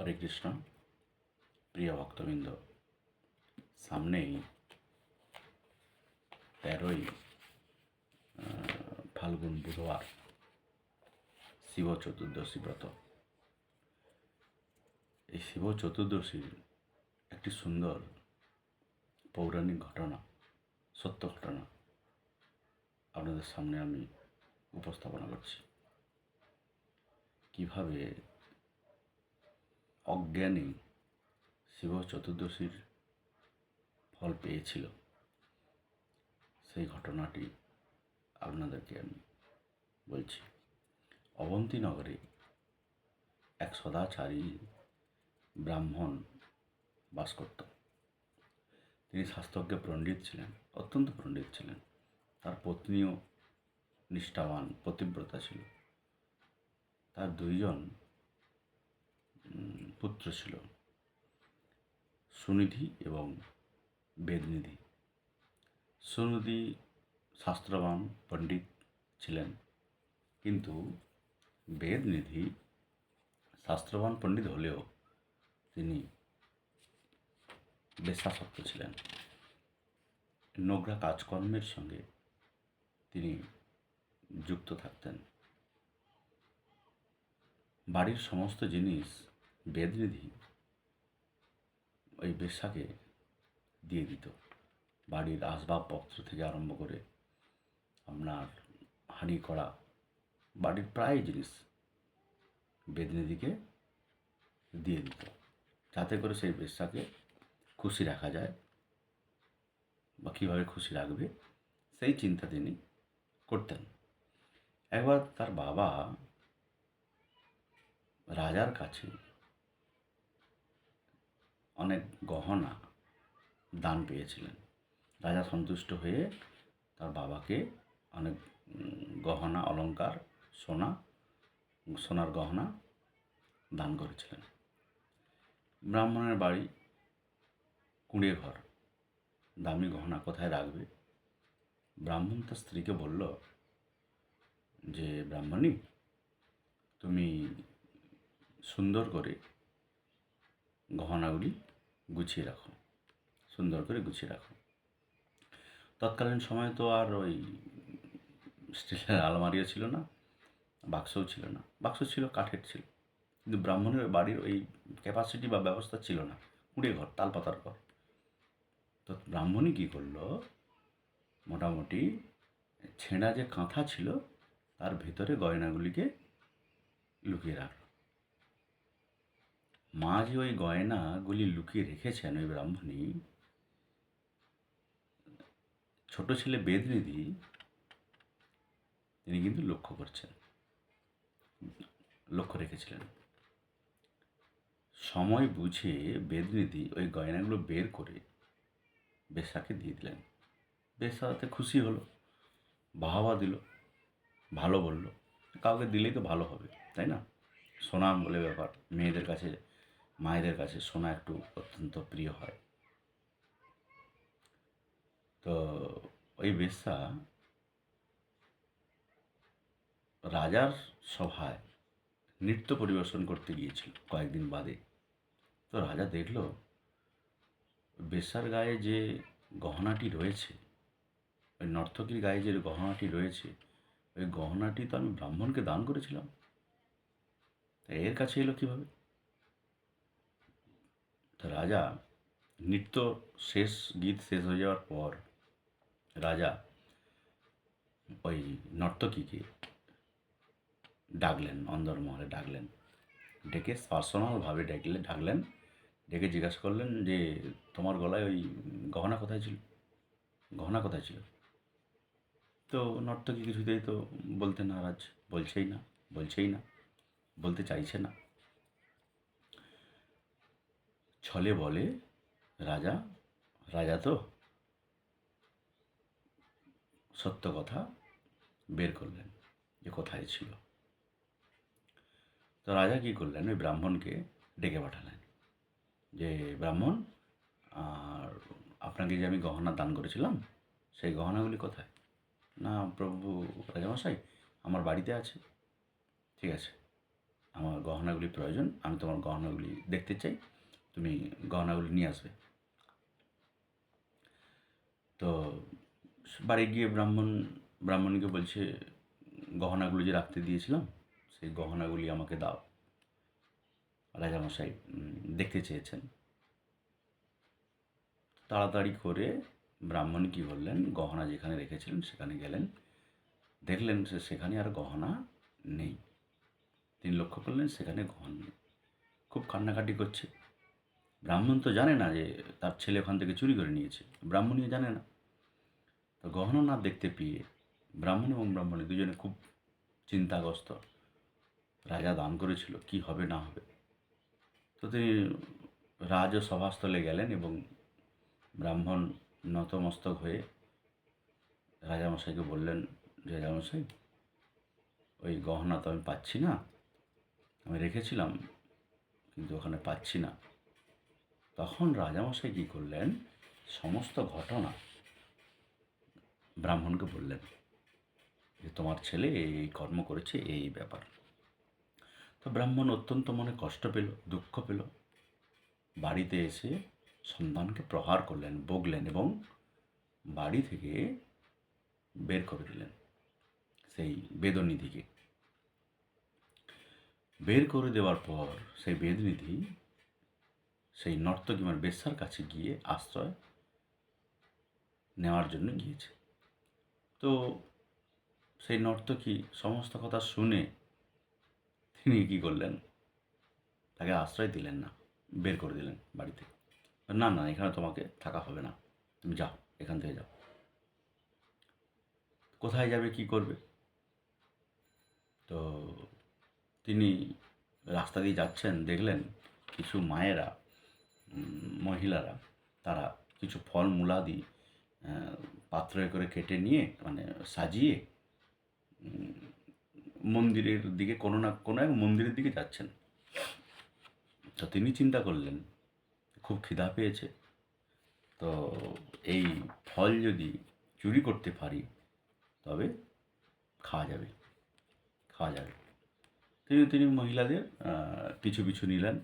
হরে কৃষ্ণ, প্রিয় ভক্তবৃন্দ, সামনেই তেরোই ফাল্গুন বুধবার, শিব চতুর্দশী ব্রত। এই শিব চতুর্দশীর একটি সুন্দর পৌরাণিক ঘটনা, সত্য ঘটনা আপনাদের সামনে আমি উপস্থাপনা করছি। কীভাবে অজ্ঞানী শিব চতুর্দশীর ফল পেয়েছিল। সেই ঘটনাটি আপনাদেরকে আমি বলছি। অবন্তীনগরে এক সদাচারী ব্রাহ্মণ বাস করত। তিনি শাস্ত্রজ্ঞ পণ্ডিত ছিলেন, অত্যন্ত পণ্ডিত ছিলেন। তার পত্নীও নিষ্ঠাবান পতিব্রতা ছিল। তার দুইজন পুত্র ছিল। সুনিধি এবং বেদনিধি। সুনিধি শাস্ত্রবান পণ্ডিত ছিলেন, কিন্তু বেদনিধি শাস্ত্রবান পণ্ডিত হলেও তিনি বেশাসক্ত ছিলেন। নোংরা কাজকর্মের সঙ্গে তিনি যুক্ত থাকতেন। বাড়ির সমস্ত জিনিস বেদনিধি ওই বেশ্যাকে দিয়ে দিত। বাড়ির আসবাবপত্র থেকে আরম্ভ করে আপনার হাঁড়ি করা, বাড়ির প্রায় জিনিস বেদনিধিকে দিয়ে দিত। যাতে করে সেই বেশ্যাকে খুশি রাখা যায় বা কীভাবে খুশি রাখবে সেই চিন্তা তিনি করতেন। একবার তার বাবা রাজার কাছে অনেক গহনা দান পেয়েছিলেন। রাজা সন্তুষ্ট হয়ে তার বাবাকে অনেক গহনা, অলংকার, সোনা, সোনার গহনা দান করেছিলেন। ব্রাহ্মণের বাড়ি কুঁড়ে ঘর। দামি গহনা কোথায় রাখবে? ব্রাহ্মণ তার স্ত্রীকে বলল, যে ব্রাহ্মণী, তুমি সুন্দর করে গহনাগুলি গুছিয়ে রাখো, সুন্দর করে গুছিয়ে রাখো। তৎকালীন সময় তো আর ওই স্টিলের আলমারিও ছিল না, বাক্সও ছিল না। বাক্স ছিল, কাঠের ছিল। কিন্তু ব্রাহ্মণের বাড়ির ওই ক্যাপাসিটি বা ব্যবস্থা ছিল না। কুড়ে ঘর, তালপাতার ঘর। তো ব্রাহ্মণই কী করল? মোটামুটি ছেঁড়া যে কাঁথা ছিল, তার ভেতরে গয়নাগুলিকে লুকিয়ে রাখল। মা যে ওই গয়নাগুলি লুকিয়ে রেখেছেন ওই ব্রাহ্মণী। ছোট ছেলে বেদনিধি, তিনি কিন্তু লক্ষ্য করছেন। লক্ষ্য রেখেছিলেন। সময় বুঝে বেদনিধি ওই গয়নাগুলো বের করে বেশাকে দিয়ে দিলেন। বেশা তাতে খুশি হলো, বাহাবা দিল, ভালো বলল, কাউকে দিলেই তো ভালো হবে, তাই না? সোনা বলে ব্যাপার, মেয়েদের কাছে মায়েদের কাছে সোনা একটু অত্যন্ত প্রিয় হয়। তো ওই বেশ্যা রাজার সভায় নৃত্য পরিবেশন করতে গিয়েছিল কয়েকদিন বাদে। তো রাজা দেখল বেশ্যার গায়ে যে গহনাটি রয়েছে, ওই নর্তকীর গায়ে যে গহনাটি রয়েছে, ওই গহনাটি তো আমি ব্রাহ্মণকে দান করেছিলাম। তা এর কাছে এলো কীভাবে? রাজা, নৃত্য শেষ, গীত শেষ হয়ে যাওয়ার পর রাজা ওই নর্তকীকে ডাকলেন, অন্দরমহলে ডাকলেন। ডেকে পার্সোনালভাবে ডাকলে, ডাকলেন, ডেকে জিজ্ঞাসা করলেন যে, তোমার গলায় ওই গহনা কোথায় ছিল? গহনা কোথায় ছিল? তো নর্তকী কিছুতেই তো বলতে নারাজ, বলছেই না বলছেই না, বলতে চাইছে না। ছলে বলে, রাজা রাজা তো? সত্য কথা বের করলেন যে কোথায় ছিল। তো রাজা কী করলেন? ওই ব্রাহ্মণকে ডেকে পাঠালেন যে, ব্রাহ্মণ, আর আপনাকে যে আমি গহনা দান করেছিলাম, সেই গহনাগুলি কোথায়? না, প্রভু, রাজামশাই, আমার বাড়িতে আছে। ঠিক আছে, আমার গহনাগুলি প্রয়োজন, আমি তোমার গহনাগুলি দেখতে চাই তুমি গহনাগুলি নিয়ে আসবে। তো বাড়ি গিয়ে ব্রাহ্মণ, ব্রাহ্মণকে বলছে, গহনাগুলো যে রাখতে দিয়েছিলাম, সেই গহনাগুলি আমাকে দাও। রাজামশাই দেখতে চেয়েছেন। তাড়াতাড়ি করে ব্রাহ্মণ কী করলেন গহনা যেখানে রেখেছিলেন সেখানে গেলেন। দেখলেন সে, সেখানে আর গহনা নেই। তিনি লক্ষ্য করলেন, সেখানে গহনা নেই। খুব কান্নাকাটি করছে। ব্রাহ্মণ তো জানে না যে তার ছেলে ওখান থেকে চুরি করে নিয়েছে। ব্রাহ্মণীও জানে না। তো গহনা না দেখতে পেয়ে ব্রাহ্মণ এবং ব্রাহ্মণী দুজনে খুব চিন্তাগ্রস্ত। রাজা দান করেছিল, কি হবে না হবে। তো তিনি রাজ সভাস্থলে গেলেন এবং ব্রাহ্মণ নতমস্তক হয়ে রাজামশাইকে বললেন, যে রাজামশাই, ওই গহনা তো আমি পাচ্ছি না। আমি রেখেছিলাম, কিন্তু ওখানে পাচ্ছি না। তখন রাজামশাই কী করলেন? সমস্ত ঘটনা ব্রাহ্মণকে বললেন যে, তোমার ছেলে এই কর্ম করেছে এই ব্যাপার। তো ব্রাহ্মণ অত্যন্ত মনে কষ্ট পেল, দুঃখ পেল। বাড়িতে এসে সন্তানকে প্রহার করলেন বগলেন এবং বাড়ি থেকে বের করে দিলেন সেই বেদনিধিকে। বের করে দেওয়ার পর সেই বেদনিধি সেই নর্তকী মানে বেশ্যার কাছে গিয়ে আশ্রয় নেওয়ার জন্য গিয়েছে। তো সেই নর্তকী সমস্ত কথা শুনে তিনি কী করলেন? তাকে আশ্রয় দিলেন না, বের করে দিলেন বাড়িতে। না না, এখানে তোমাকে থাকা হবে না, তুমি যাও, এখান থেকে যাও। কোথায় যাবে, কি করবে? তো তিনি রাস্তা দিয়ে যাচ্ছেন, দেখলেন কিছু মায়েরা মহিলারা, তারা কিছু ফল মূলাদি পাত্রে করে কেটে নিয়ে মানে সাজিয়ে মন্দিরের দিকে কোনো না কোনো এক মন্দিরের দিকে যাচ্ছেন। তো তিনি চিন্তা করলেন, খুব খিদা পেয়েছে। তো এই ফল যদি চুরি করতে পারি, তবে খাওয়া যাবে খাওয়া যাবে। তিনি তিনি মহিলাদের পিছু পিছু নিলেন।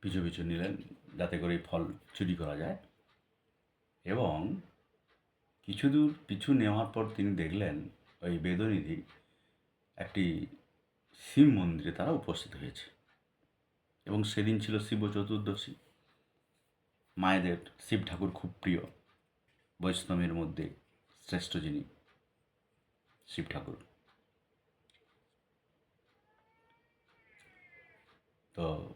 পিছু পিছু নিলেন যাতে করে ফল চুরি করা যায়। এবং কিছু দূর পিছু নেওয়ার পর তিনি দেখলেন ওই বেদনিধি একটি শিব মন্দিরে তারা উপস্থিত হয়েছে। এবং সেদিন ছিল শিব চতুর্দশী। মায়েদের শিব ঠাকুর খুব প্রিয়। বৈষ্ণবের মধ্যে শ্রেষ্ঠ যিনি শিব ঠাকুর। তো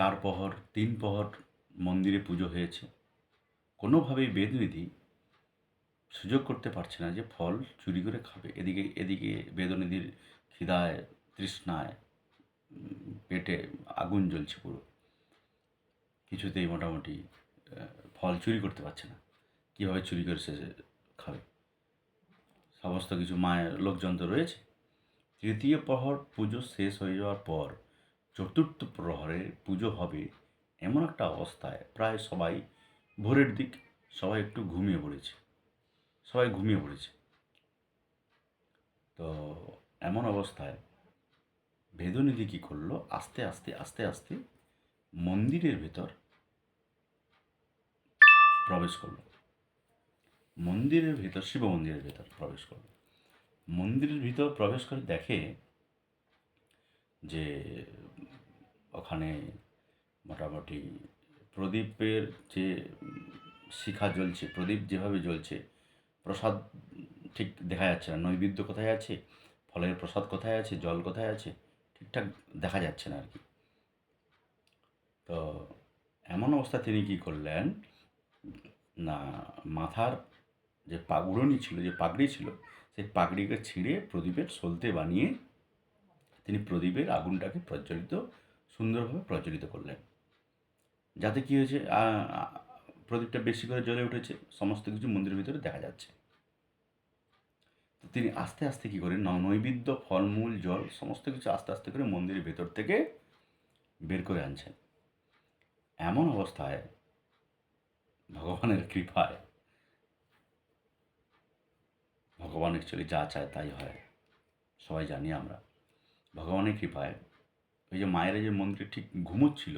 চার প্রহর, তিন প্রহর মন্দিরে পুজো হয়েছে। কোনোভাবেই বেদনিধি সুযোগ করতে পারছে না যে ফল চুরি করে খাবে। এদিকে এদিকে বেদনিধির খিদায়, তৃষ্ণায় পেটে আগুন জ্বলছে পুরো। কিছুতেই মোটামুটি ফল চুরি করতে পারছে না। কীভাবে চুরি করে সে খাবে? সমস্ত কিছু মায়ের লোকজন তো রয়েছে। তৃতীয় প্রহর পুজো শেষ হয়ে যাওয়ার পর চতুর্থ প্রহরে পুজো হবে এমন একটা অবস্থায় প্রায় সবাই ভোরের দিক সবাই একটু ঘুমিয়ে পড়েছে, সবাই ঘুমিয়ে পড়েছে। তো এমন অবস্থায় বেদনিধি কী করল? আস্তে আস্তে আস্তে আস্তে মন্দিরের ভেতর প্রবেশ করল। মন্দিরের ভেতর, শিব মন্দিরের ভেতর প্রবেশ করল। মন্দিরের ভিতর প্রবেশ করে দেখে যে ওখানে মোটামুটি প্রদীপের যে শিখা জ্বলছে, প্রদীপ যেভাবে জ্বলছে, প্রসাদ ঠিক দেখা যাচ্ছে না। নৈবেদ্য কোথায় আছে? ফলের প্রসাদ কোথায় আছে? জল কোথায় আছে? ঠিকঠাক দেখা যাচ্ছে না আর কি। তো এমন অবস্থা তিনি কী করলেন? না, মাথার যে পাগুড়নি ছিল, যে পাগড়ি ছিল, সেই পাগড়িকে ছিঁড়ে প্রদীপের সলতে বানিয়ে তিনি প্রদীপের আগুনটাকে প্রজ্বলিত, সুন্দরভাবে প্রজ্বলিত করলেন। যাতে কী হয়েছে প্রদীপটা বেশি করে জ্বলে উঠেছে, সমস্ত কিছু মন্দিরের ভিতরে দেখা যাচ্ছে। তো তিনি আস্তে আস্তে কী করেন, নৈবেদ্য, ফলমূল, জল, সমস্ত কিছু আস্তে আস্তে করে মন্দিরের ভেতর থেকে বের করে আনছেন। এমন অবস্থায় ভগবানের কৃপায় ভগবান অ্যাকচুয়ালি যা চায় তাই হয়। সবাই জানি আমরা। ভগবানের কৃপায়। ওই যে মায়েরা যে মন্দিরে ঠিক ঘুমোচ্ছিল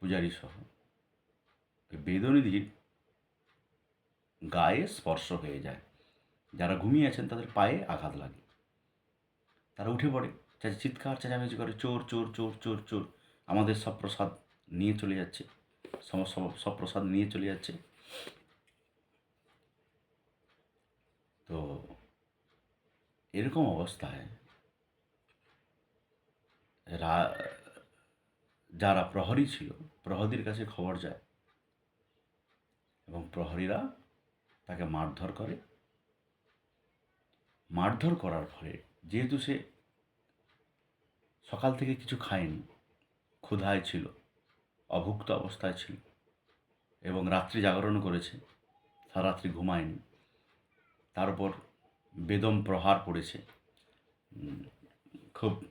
পূজারী সহ। ওই বেদনিধির গায়ে স্পর্শ হয়ে যায়। যারা ঘুমিয়ে আছেন তাদের পায়ে আঘাত লাগে। তারা উঠে পড়ে, চেঁচা চিৎকার, চেঁচামেচি করে, চোর চোর চোর চোর চোর, আমাদের সব প্রসাদ নিয়ে চলে যাচ্ছে। সব প্রসাদ নিয়ে চলে যাচ্ছে। তো এরকম অবস্থায় রা- যারা প্রহরী ছিল প্রহরীর কাছে খবর যায়। এবং প্রহরীরা তাকে মারধর করে। মারধর করার ফলে যেহেতু সে সকাল থেকে কিছু খায়নি, ক্ষুধায় ছিল, অভুক্ত অবস্থায় ছিল এবং রাত্রি জাগরণ করেছে সারা রাত্রি ঘুমায়নি, তার উপর বেদম প্রহার পড়েছে। খুব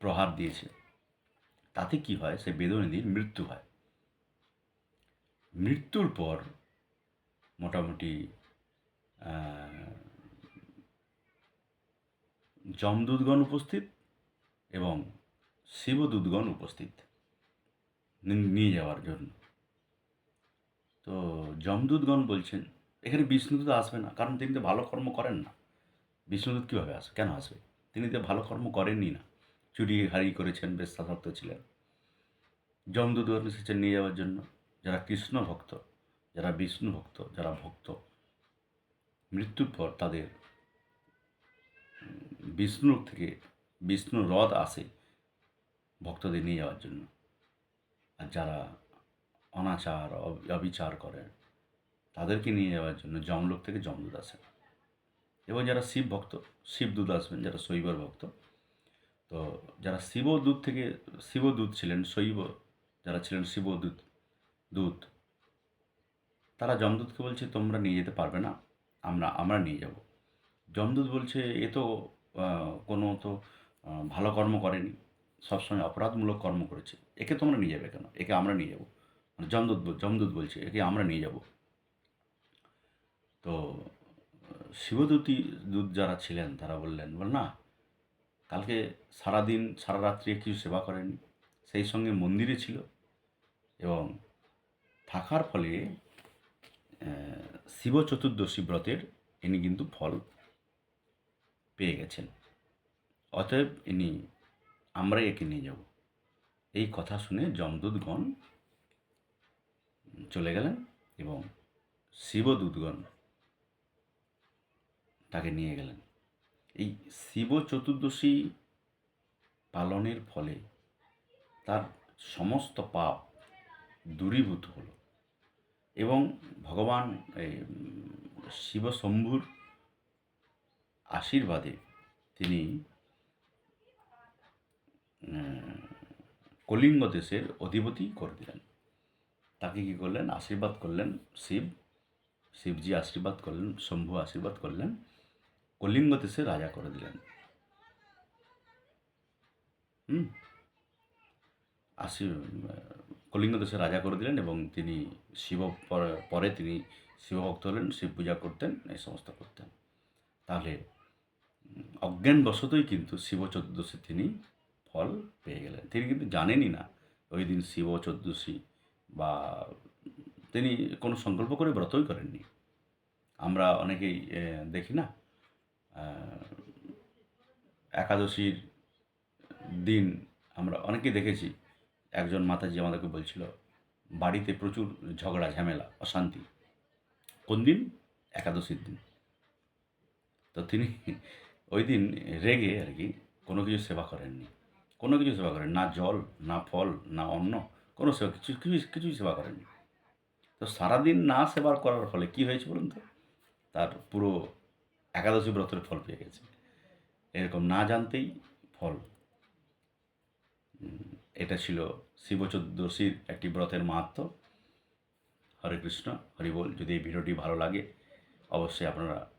প্রহার দিয়েছে। তাতে কি হয়? সে বেদনিধির মৃত্যু হয়। মৃত্যুর পর মোটামুটি যমদূতগণ উপস্থিত এবং শিবদূতগণ উপস্থিত নিয়ে যাওয়ার জন্য। তো যমদূতগণ বলছেন, এখানে বিষ্ণুদূত আসবে না, কারণ তিনি তো ভালো কর্ম করেন না। বিষ্ণুদূত কীভাবে আসবে? কেন আসবে? তিনি তো ভালো কর্ম করেননি না। চুরি হারি করেছেন বেশ্যাসক্ত ছিলেন। যমদূতগণ এসেছেন নিয়ে যাওয়ার জন্য। যারা কৃষ্ণ ভক্ত যারা বিষ্ণু ভক্ত যারা ভক্ত মৃত্যুর পর তাদের উম, বিষ্ণুর থেকে বিষ্ণু হ্রদ আসে ভক্তদের নিয়ে যাওয়ার জন্য। আর যারা অনাচার অব- অবিচার করেন তাদেরকে নিয়ে যাওয়ার জন্য যমলোক থেকে যমদূত আসেন। এবং যারা শিব ভক্ত শিবদূত আসবেন যারা শৈবর ভক্ত তো যারা শিবদূত থেকে শিবদূত ছিলেন, শৈব, যারা ছিলেন শিবদূত দূত তারা যমদূতকে বলছে, তোমরা নিয়ে যেতে পারবে না, আমরা আমরা নিয়ে যাব। যমদূত বলছে, এ তো কোনো তো ভালো কর্ম করেনি, সবসময় অপরাধমূলক কর্ম করেছে, একে তোমরা নিয়ে যাবে কেন? একে আমরা নিয়ে যাব। মানে যমদূত যমদূত বলছে, একে আমরা নিয়ে যাব। তো, শিবদূতী দূত যারা ছিলেন, তারা বললেন, বল না কালকে সারাদিন সারা রাত্রি কিছু সেবা করেনি সেই সঙ্গে মন্দিরে ছিল এবং থাকার ফলে শিব চতুর্দশী ব্রতের ইনি কিন্তু ফল পেয়ে গেছেন। অতএব ইনি আমরাই একে নিয়ে যাব। এই কথা শুনে যমদূতগণ চলে গেলেন এবং শিবদূতগণ তাকে নিয়ে গেলেন। এই শিব চতুর্দশী পালনের ফলে তার সমস্ত পাপ দূরীভূত হলো। এবং ভগবান শিব শম্ভুর আশীর্বাদে তিনি কলিঙ্গ দেশের অধিপতি করে দিলেন। তাকে কি করলেন? আশীর্বাদ করলেন শিব। শিবজি আশীর্বাদ করলেন, শম্ভু আশীর্বাদ করলেন। কলিঙ্গ দেশে রাজা করে দিলেন। হুম? আশি কলিঙ্গ দেশে রাজা করে দিলেন এবং তিনি শিব পরে- তিনি শিবভক্ত হলেন, শিব পূজা করতেন, এই সমস্ত করতেন। তাহলে অজ্ঞানবশতই কিন্তু শিব চতুর্দশী তিনি ফল পেয়ে গেলেন। তিনি কিন্তু জানেনই না ওই দিন শিব চতুর্দশী বা তিনি কোনো সংকল্প করে ব্রতই করেননি। আমরা অনেকেই দেখি না একাদশীর দিন আমরা অনেকেই দেখেছি। একজন মাতাজি আমাদেরকে বলছিল, বাড়িতে প্রচুর ঝগড়া, ঝামেলা, অশান্তি। কোন দিন? একাদশীর দিন। তো তিনি ওই দিন রেগে আর কি কোনো কিছু সেবা করেননি। কোনো কিছু সেবা করেন না জল, না ফল, না অন্ন, কোনো সেবা, কিছু কিছু, কিছুই সেবা করেননি। তো সারাদিন না সেবা করার ফলে কি হয়েছে বলুন তো? তার পুরো একাদশী ব্রতের ফল পেয়ে গেছে। এরকম না জানতেই ফল। এটা ছিল শিব চতুর্দশীর একটি ব্রতের মাহাত্ম। হরে কৃষ্ণ, হরি বল। যদি এই ভিডিওটি ভালো লাগে, অবশ্যই আপনারা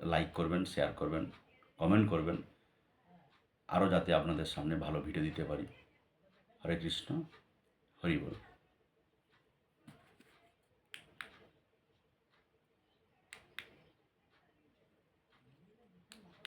লাইক করবেন, শেয়ার করবেন, কমেন্ট করবেন। আরও যাতে আপনাদের সামনে ভালো ভিডিও দিতে পারি। হরে কৃষ্ণ, হরি বল।